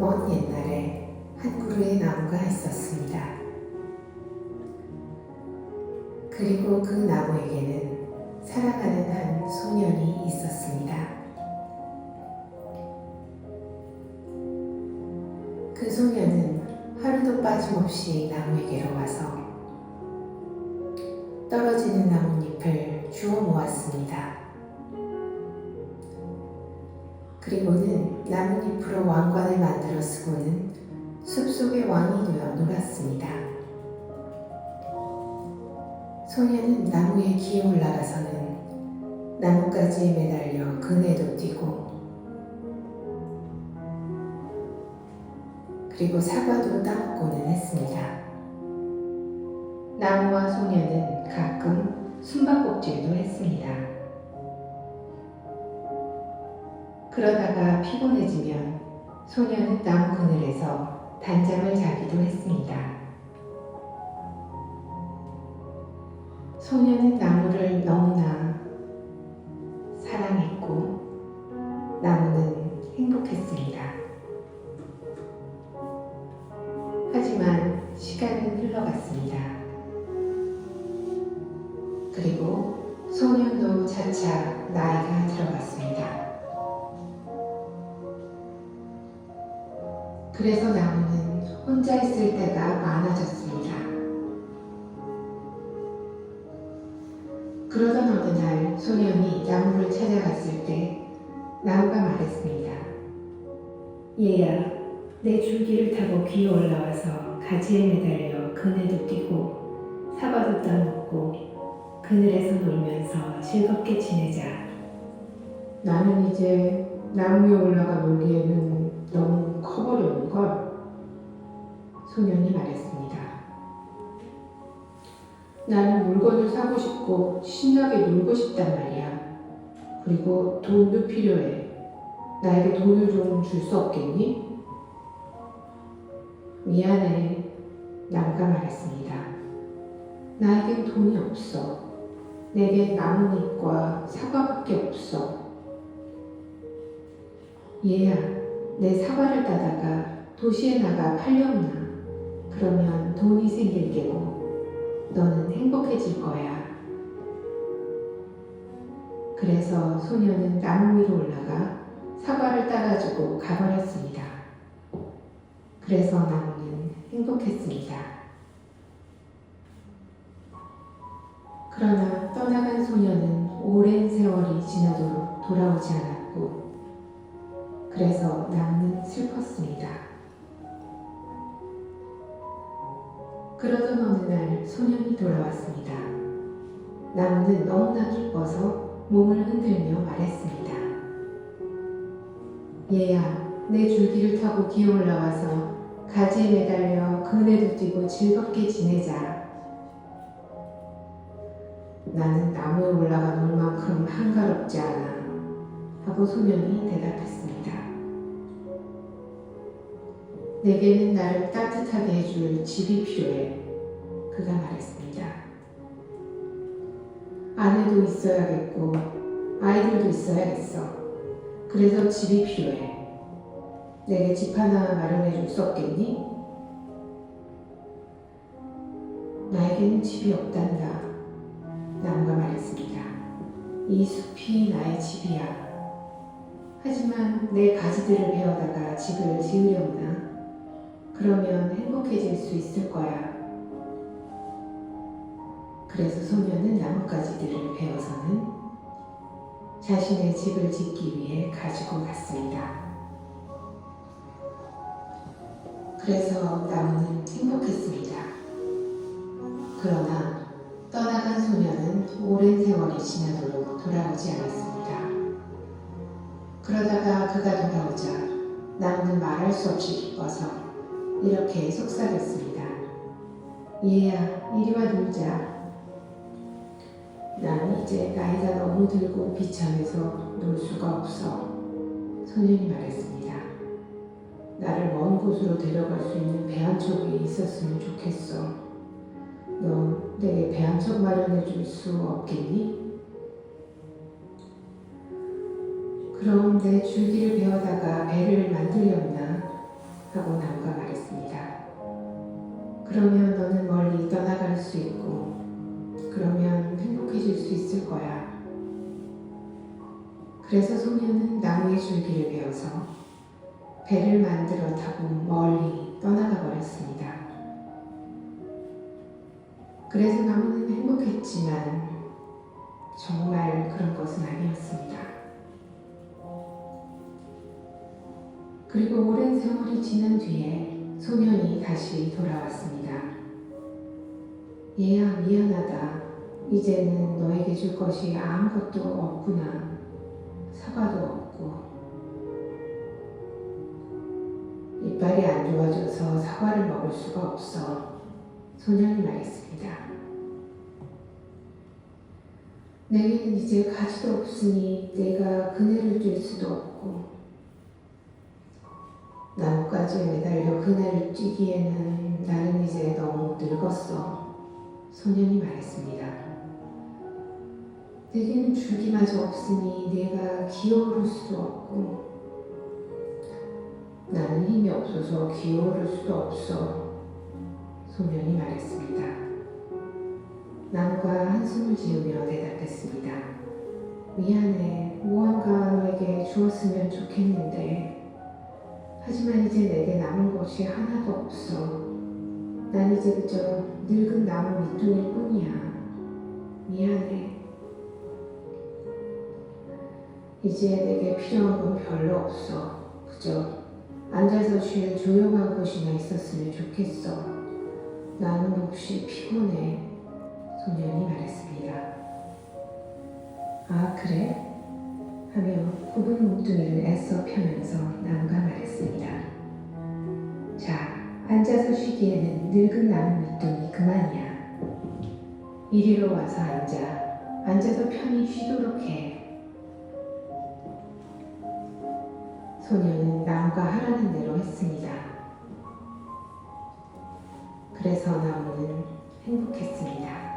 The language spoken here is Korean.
먼 옛날에 한 그루의 나무가 있었습니다. 그리고 그 나무에게는 사랑하는 한 소년이 있었습니다. 그 소년은 하루도 빠짐없이 나무에게로 와서 떨어지는 나뭇잎을 주워 모았습니다. 그리고는 나뭇잎으로 왕관을 만들어 쓰고는 숲속의 왕이 되어 놀았습니다. 소녀는 나무에 기어 올라가서는 나뭇가지에 매달려 그네도 뛰고 그리고 사과도 따먹고는 했습니다. 나무와 소녀는 가끔 숨바꼭질도 했습니다. 그러다가 피곤해지면 소녀는 나무 그늘에서 단잠을 자기도 했습니다. 소녀는 나무를 너무나 사랑했고 나무는 행복했습니다. 하지만 시간은 흘러갔습니다. 그리고 소년도 차차 나이가 그래서 나무는 혼자 있을 때가 많아졌습니다. 그러던 어느 날 소년이 나무를 찾아갔을 때 나무가 말했습니다. 얘야, 내 줄기를 타고 기어 올라와서 가지에 매달려 그네도 뛰고 사과도 따먹고 그늘에서 놀면서 즐겁게 지내자. 나는 이제 나무에 올라가 놀기에는 너무. 소년이 말했습니다. 나는 물건을 사고 싶고 신나게 놀고 싶단 말이야. 그리고 돈도 필요해. 나에게 돈을 좀 줄 수 없겠니? 미안해. 나무가 말했습니다. 나에겐 돈이 없어. 내게 나뭇잎과 사과밖에 없어. 얘야, 내 사과를 따다가 도시에 나가 팔려오나. 그러면 돈이 생길 게고 너는 행복해질 거야. 그래서 소녀는 나무 위로 올라가 사과를 따가지고 가버렸습니다. 그래서 나무는 행복했습니다. 그러나 떠나간 소녀는 오랜 세월이 지나도록 돌아오지 않았고, 그래서 나무는 슬펐습니다. 그러던 어느 날 소년이 돌아왔습니다. 나무는 너무나 기뻐서 몸을 흔들며 말했습니다. 얘야, 내 줄기를 타고 기어 올라와서 가지에 매달려 그네도 뛰고 즐겁게 지내자. 나는 나무에 올라가 놀 만큼 한가롭지 않아. 하고 소년이 대답했습니다. 내게는 나를 따뜻하게 해줄 집이 필요해. 그가 말했습니다. 아내도 있어야겠고, 아이들도 있어야겠어. 그래서 집이 필요해. 내게 집 하나 마련해 줄 수 없겠니? 나에게는 집이 없단다. 나무가 말했습니다. 이 숲이 나의 집이야. 하지만 내 가지들을 베어다가 집을 지으려구나. 그러면 행복해질 수 있을 거야. 그래서 소녀는 나뭇가지들을 베어서는 자신의 집을 짓기 위해 가지고 갔습니다. 그래서 나무는 행복했습니다. 그러나 떠나간 소녀는 오랜 세월이 지나도록 돌아오지 않았습니다. 그러다가 그가 돌아오자 나무는 말할 수 없이 기뻐서 이렇게 속삭였습니다. 얘야, 이리 와 놀자. 난 이제 나이가 너무 들고 비참해서 놀 수가 없어. 소년이 말했습니다. 나를 먼 곳으로 데려갈 수 있는 배 한 척이 있었으면 좋겠어. 너 내게 배 한 척 마련해 줄 수 없겠니? 그럼 내 줄기를 베어다가 배를 만들려나? 그러면 너는 멀리 떠나갈 수 있고, 그러면 행복해질 수 있을 거야. 그래서 소녀는 나무의 줄기를 베어서 배를 만들어 타고 멀리 떠나가 버렸습니다. 그래서 나무는 행복했지만 정말 그런 것은 아니었습니다. 그리고 오랜 세월이 지난 뒤에 소년이 다시 돌아왔습니다. 얘야, 미안하다. 이제는 너에게 줄 것이 아무것도 없구나. 사과도 없고. 이빨이 안 좋아져서 사과를 먹을 수가 없어. 소년이 말했습니다. 내게는 이제 가지도 없으니 내가 그네를 뛸 수도 없고 나뭇가지에 매달려 그네를 뛰기에는 나는 이제 너무 늙었어. 소년이 말했습니다. 내게는 줄기마저 없으니 내가 기어오를 수도 없고 나는 힘이 없어서 기어오를 수도 없어. 소년이 말했습니다. 나무가 한숨을 지으며 대답했습니다. 미안해. 무언가 너에게 주었으면 좋겠는데 하지만 이제 내게 남은 것이 하나도 없어. 난 이제 그저 늙은 나무 밑둥일 뿐이야. 미안해. 이제 내게 필요한 건 별로 없어. 그저 앉아서 쉴 조용한 곳이나 있었으면 좋겠어. 나는 몹시 피곤해. 소년이 말했습니다. 아, 그래? 하며 굽은 몸뚱이를 애써 펴면서 나무가 말했습니다. 자, 앉아서 쉬기에는 늙은 나무 밑둥이 그만이야. 이리로 와서 앉아. 앉아서 편히 쉬도록 해. 소녀는 나무가 하라는 대로 했습니다. 그래서 나무는 행복했습니다.